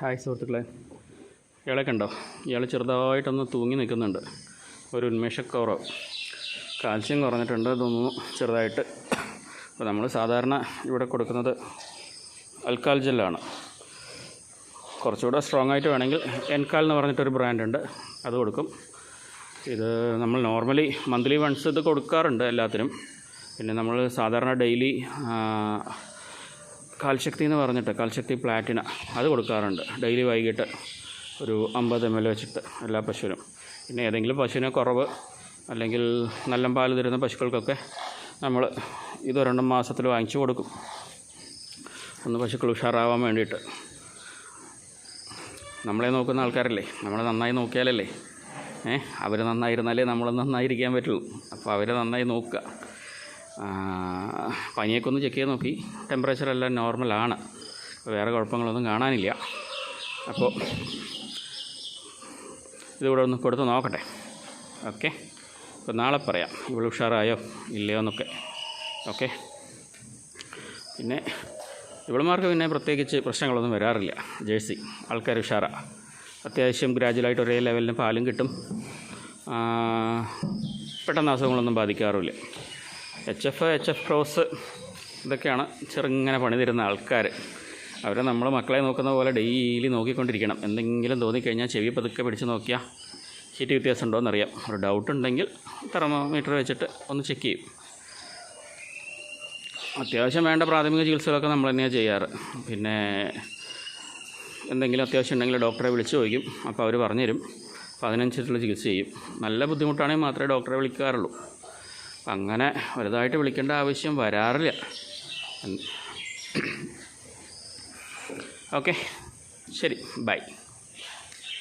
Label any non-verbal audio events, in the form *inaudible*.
Hi സുഹൃത്തുക്കളെ. ഇയാളെ കണ്ടോ? ഇയാൾ ചെറുതായിട്ടൊന്ന് തൂങ്ങി നിൽക്കുന്നുണ്ട്. ഒരു ഉന്മേഷക്കുറവ്. കാൽസ്യം കുറഞ്ഞിട്ടുണ്ട് തോന്നുന്നു ചെറുതായിട്ട്. അപ്പോൾ നമ്മൾ സാധാരണ ഇവിടെ കൊടുക്കുന്നത് അൽക്കാൽ ജെല്ലാണ്. കുറച്ചുകൂടെ സ്ട്രോങ് ആയിട്ട് വേണമെങ്കിൽ എൻകാൽ എന്ന് പറഞ്ഞിട്ടൊരു ബ്രാൻഡുണ്ട് അത് കൊടുക്കും. ഇത് നമ്മൾ നോർമലി മന്ത്ലി വൺസ് ഇത് കൊടുക്കാറുണ്ട് എല്ലാത്തിനും. പിന്നെ നമ്മൾ സാധാരണ ഡെയിലി കാൽശക്തി എന്ന് പറഞ്ഞിട്ട് കാൽശക്തി പ്ലാറ്റിന അത് കൊടുക്കാറുണ്ട്. ഡെയിലി വൈകിട്ട് ഒരു അമ്പത് എം എൽ വെച്ചിട്ട് എല്ലാ പശുവിനും. പിന്നെ ഏതെങ്കിലും പശുവിന് കുറവ് അല്ലെങ്കിൽ നല്ല പാൽ തരുന്ന പശുക്കൾക്കൊക്കെ നമ്മൾ ഇത് രണ്ടും മാസത്തിൽ വാങ്ങിച്ചു കൊടുക്കും. ഒന്ന് പശുക്കൾ ഉഷാറാവാൻ വേണ്ടിയിട്ട്. നമ്മളെ നോക്കുന്ന ആൾക്കാരല്ലേ? നമ്മളെ നന്നായി നോക്കിയാലല്ലേ? ഏഹ് അവർ നന്നായിരുന്നാലേ നമ്മൾ നന്നായിരിക്കാൻ പറ്റുള്ളൂ. അപ്പോൾ അവരെ നന്നായി നോക്കുക. പനിയൊക്കെ ഒന്ന് ചെക്ക് ചെയ്ത് നോക്കി. ടെമ്പറേച്ചർ എല്ലാം നോർമലാണ് വേറെ കുഴപ്പങ്ങളൊന്നും കാണാനില്ല. അപ്പോൾ ഇതിവിടെ ഒന്ന് കൊടുത്ത് നോക്കട്ടെ. ഓക്കെ അപ്പോൾ നാളെ പറയാം. ഇവിടെ ഉഷാറായോ? ഇല്ലയോ എന്നൊക്കെ. ഓക്കെ പിന്നെ ഇവളുമാർക്ക് പിന്നെ പ്രത്യേകിച്ച് പ്രശ്നങ്ങളൊന്നും വരാറില്ല. ജേഴ്സി ആൾക്കാർ ഉഷാറാണ് അത്യാവശ്യം ഗ്രാജുവലായിട്ട് ഒരേ ലെവലിന് പാലും കിട്ടും. പെട്ടെന്ന് അസുഖങ്ങളൊന്നും ബാധിക്കാറുമില്ല. എച്ച് എഫ് എച്ച് എഫ് റോസ് ഇതൊക്കെയാണ് ചെറുങ്ങനെ പണി തരുന്ന ആൾക്കാർ അവരെ നമ്മൾ മക്കളെ നോക്കുന്ന പോലെ ഡെയിലി നോക്കിക്കൊണ്ടിരിക്കണം. എന്തെങ്കിലും തോന്നിക്കഴിഞ്ഞാൽ ചെവി പതുക്കെ പിടിച്ച് നോക്കിയാൽ ഹീറ്റ് വ്യത്യാസം ഉണ്ടോ എന്നറിയാം ഒരു ഡൗട്ട് ഉണ്ടെങ്കിൽ തെർമോമീറ്റർ വെച്ചിട്ട് ഒന്ന് ചെക്ക് ചെയ്യും. അത്യാവശ്യം വേണ്ട പ്രാഥമിക ചികിത്സകളൊക്കെ നമ്മൾ തന്നെയാണ് ചെയ്യാറ്. പിന്നെ എന്തെങ്കിലും അത്യാവശ്യം ഉണ്ടെങ്കിൽ ഡോക്ടറെ വിളിച്ച് ചോദിക്കും. അപ്പോൾ അവർ പറഞ്ഞുതരും. അപ്പോൾ അതിനനുസരിച്ചുള്ള ചികിത്സ ചെയ്യും. നല്ല ബുദ്ധിമുട്ടാണെങ്കിൽ മാത്രമേ ഡോക്ടറെ വിളിക്കാറുള്ളൂ. അങ്ങനെ വലുതായിട്ട് വിളിക്കേണ്ട ആവശ്യം വരാറില്ല. ഓക്കെ *clears throat* ശരി. ബൈ